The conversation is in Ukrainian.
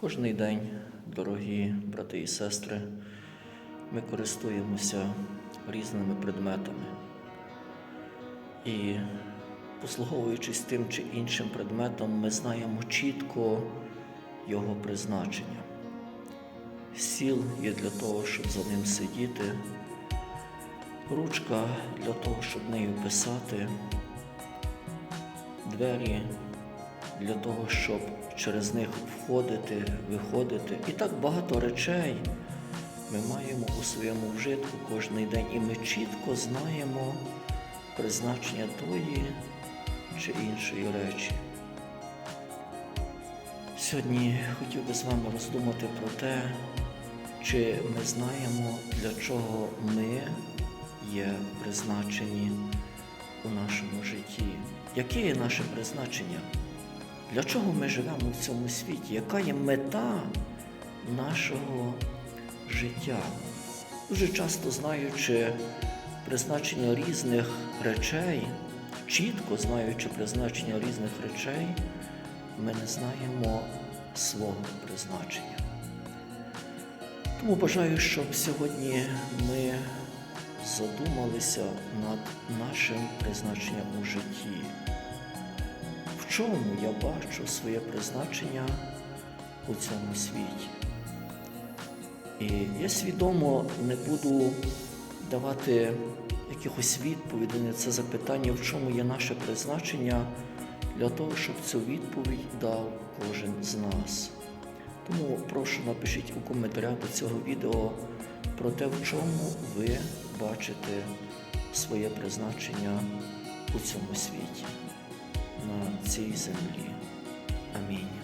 Кожний день, дорогі брати і сестри, ми користуємося різними предметами. І послуговуючись тим чи іншим предметом, ми знаємо чітко його призначення. Сіл є для того, щоб за ним сидіти, ручка для того, щоб нею писати, двері для того, щоб через них входити, виходити. І так багато речей ми маємо у своєму вжитку кожен день, і ми чітко знаємо призначення тої чи іншої речі. Сьогодні хотів би з вами роздумати про те, чи ми знаємо, для чого ми є призначені у нашому житті. Яке є наше призначення? Для чого ми живемо в цьому світі? Яка є мета нашого життя? Дуже часто знаючи призначення різних речей, чітко знаючи призначення різних речей, ми не знаємо свого призначення. Тому бажаю, щоб сьогодні ми задумалися над нашим призначенням у житті. Чому я бачу своє призначення у цьому світі? І я свідомо не буду давати якихось відповідей на це запитання, в чому є наше призначення, для того, щоб цю відповідь дав кожен з нас. Тому прошу напишіть у коментарях до цього відео про те, в чому ви бачите своє призначення у цьому світі, на цій землі. Амінь.